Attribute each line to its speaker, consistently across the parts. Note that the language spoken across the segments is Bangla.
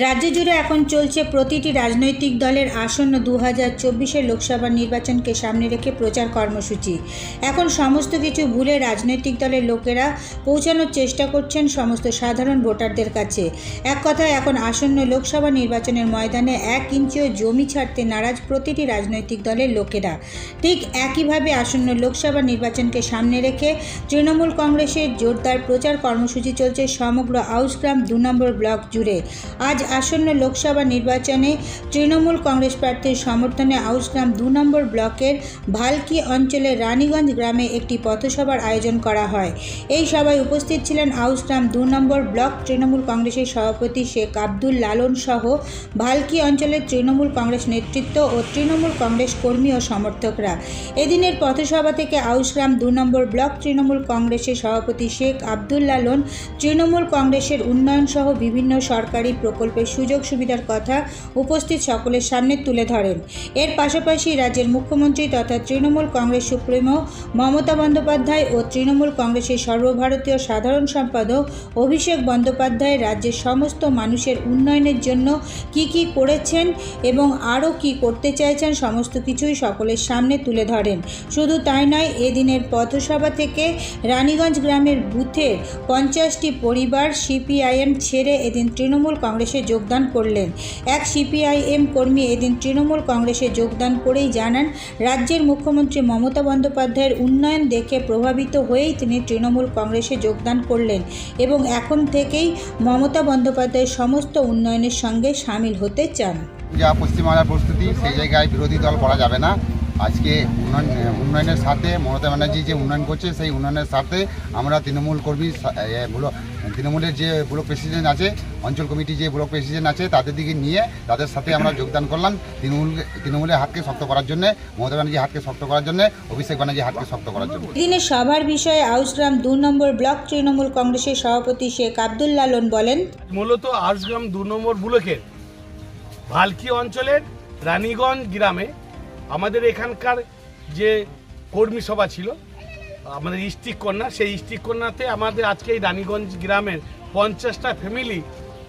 Speaker 1: রাজ্য জুড়ে এখন চলছে প্রতিটি রাজনৈতিক দলের আসন্ন দু হাজার চব্বিশের লোকসভা নির্বাচনকে সামনে রেখে প্রচার কর্মসূচি। এখন সমস্ত কিছু ভুলে রাজনৈতিক দলের লোকেরা পৌঁছানোর চেষ্টা করছেন সমস্ত সাধারণ ভোটারদের কাছে। এক কথায়, এখন আসন্ন লোকসভা নির্বাচনের ময়দানে এক ইঞ্চিও জমি ছাড়তে নারাজ প্রতিটি রাজনৈতিক দলের লোকেরা। ঠিক একইভাবে আসন্ন লোকসভা নির্বাচনকে সামনে রেখে তৃণমূল কংগ্রেসের জোরদার প্রচার কর্মসূচি চলছে সমগ্র আউসগ্রাম দু নম্বর ব্লক জুড়ে। আজ আসন্ন লোকসভা নির্বাচনে তৃণমূল কংগ্রেস প্রার্থীর সমর্থনে আউসগ্রাম দু নম্বর ব্লকের ভালকি অঞ্চলের রানীগঞ্জ গ্রামে একটি পথসভার আয়োজন করা হয়। এই সভায় উপস্থিত ছিলেন আউসগ্রাম দু নম্বর ব্লক তৃণমূল কংগ্রেসের সভাপতি শেখ আব্দুল লালন সহ ভালকি অঞ্চলের তৃণমূল কংগ্রেস নেতৃত্ব ও তৃণমূল কংগ্রেস কর্মী ও সমর্থকরা। এদিনের পথসভা থেকে আউসগ্রাম দু নম্বর ব্লক তৃণমূল কংগ্রেসের সভাপতি শেখ আব্দুল লালন, তৃণমূল কংগ্রেসের উন্নয়ন সহ বিভিন্ন সরকারি প্রকল্পের সুযোগ সুবিধার কথা উপস্থিত সকলের সামনে তুলে ধরেন। এর পাশাপাশি রাজ্যের মুখ্যমন্ত্রী তথা তৃণমূল কংগ্রেস সুপ্রিমো মমতা বন্দ্যোপাধ্যায় ও তৃণমূল কংগ্রেসের সর্বভারতীয় সাধারণ সম্পাদক অভিষেক বন্দ্যোপাধ্যায় রাজ্যের সমস্ত মানুষের উন্নয়নের জন্য কি কি করেছেন এবং আরও কি করতে চাইছেন সমস্ত কিছুই সকলের সামনে তুলে ধরেন। শুধু তাই নয়, এদিনের পথসভা থেকে রানীগঞ্জ গ্রামের বুথের পঞ্চাশটি পরিবার সিপিআইএম ছেড়ে এদিন তৃণমূল কংগ্রেসে যোগদান করলেন। এক সিপিআইএম কর্মী এদিন তৃণমূল কংগ্রেসে যোগদান করেই জানান, রাজ্যের মুখ্যমন্ত্রী মমতা বন্দ্যোপাধ্যায়ের উন্নয়ন দেখে প্রভাবিত হয়েই তিনি তৃণমূল কংগ্রেসে যোগদান করলেন এবং এখন থেকেই মমতা বন্দ্যোপাধ্যায়ের সমস্ত উন্নয়নের সঙ্গে সামিল হতে চান।
Speaker 2: যা পশ্চিমবাংলার প্রস্তুতি সেই জায়গায় বিরোধী দল করা যাবে না। আজকে উন্নয়ন উন্নয়নের সাথে মমতা ব্যানার্জি যে উন্নয়ন করছে সেই উন্নয়নের সাথে আমরা তৃণমূল কর্মী ব্লক তৃণমূলের যে ব্লক প্রেসিডেন্ট আছে অঞ্চল কমিটি যে ব্লক প্রেসিডেন্ট আছে তাদের দিকে নিয়ে তাদের সাথে আমরা যোগদান করলাম তৃণমূল তৃণমূলের হাতকে শক্ত করার জন্য মমতা ব্যানার্জি হাতকে শক্ত করার জন্য অভিষেক ব্যানার্জি হাতকে শক্ত করার জন্য।
Speaker 1: এদিনের সভার বিষয়ে আউসগ্রাম দু নম্বর ব্লক তৃণমূল কংগ্রেসের সভাপতি শেখ আব্দুল লালন বলেন
Speaker 3: মূলত আর্সগ্রাম দু নম্বর ব্লকের ভালকি অঞ্চলের রানীগঞ্জ গ্রামে আমাদের এখানকার যে কর্মী সভা ছিল, আমাদের ইস্টিক কন্যা, সেই ইস্টিক কন্যাতে আমাদের আজকে এই রানীগঞ্জ গ্রামের পঞ্চাশটা ফ্যামিলি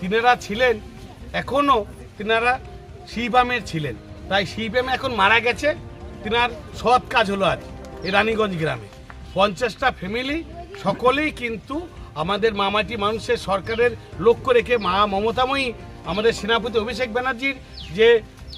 Speaker 3: তিনারা ছিলেন এখনও তিনারা শিবামের ছিলেন। তাই শিবাম এখন মারা গেছে, তিনার সৎ কাজ হলো আজ এই রানীগঞ্জ গ্রামে। পঞ্চাশটা ফ্যামিলি সকলেই কিন্তু আমাদের মামাটি মানুষের সরকারের লক্ষ্য রেখে মা মমতাময়ী, আমাদের সেনাপতি অভিষেক ব্যানার্জির যে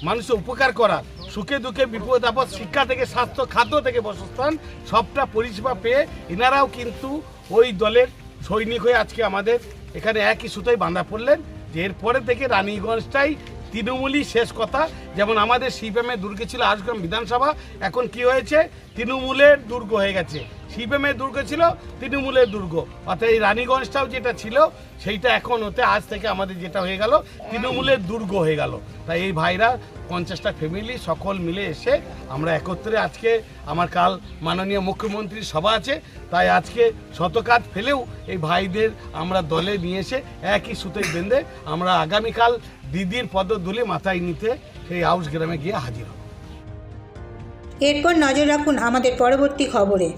Speaker 3: মানুষের উপকার করা সুখে দুঃখে, বিপদ আপদ, শিক্ষা থেকে, স্বাস্থ্য, খাদ্য থেকে বসস্থান, সবটা পরিষেবা পেয়ে এনারাও কিন্তু ওই দলের সৈনিক হয়ে আজকে আমাদের এখানে একই সুতোয় বাঁধা পড়লেন যে এরপরে থেকে রানীগঞ্জটাই তৃণমূলই শেষ কথা। যেমন আমাদের সিপিএমের দুর্গ ছিল আজগ্রাম বিধানসভা, এখন কি হয়েছে? তৃণমূলের দুর্গ হয়ে গেছে। সিপিএমের দুর্গ ছিল, তৃণমূলের দুর্গ। অর্থাৎ এই রানীগঞ্জটাও যেটা ছিল, সেইটা এখন হতে আজ থেকে আমাদের যেটা হয়ে গেল, তৃণমূলের দুর্গ হয়ে গেল। তাই এই ভাইরা পঞ্চাশটা ফ্যামিলি সকল মিলে এসে আমরা একত্রে আজকে আমার কাল মাননীয় মুখ্যমন্ত্রীর সভা আছে, তাই আজকে শত কাজ ফেলেও এই ভাইদের আমরা দলে নিয়ে এসে একই সুতোয় বেঁধে আমরা আগামীকাল দিদির পদধূলি মাথায় নিতে সেই হাউস গ্রামে গিয়ে হাজির হব।
Speaker 1: এরপর নজর রাখুন আমাদের পরবর্তী খবরে।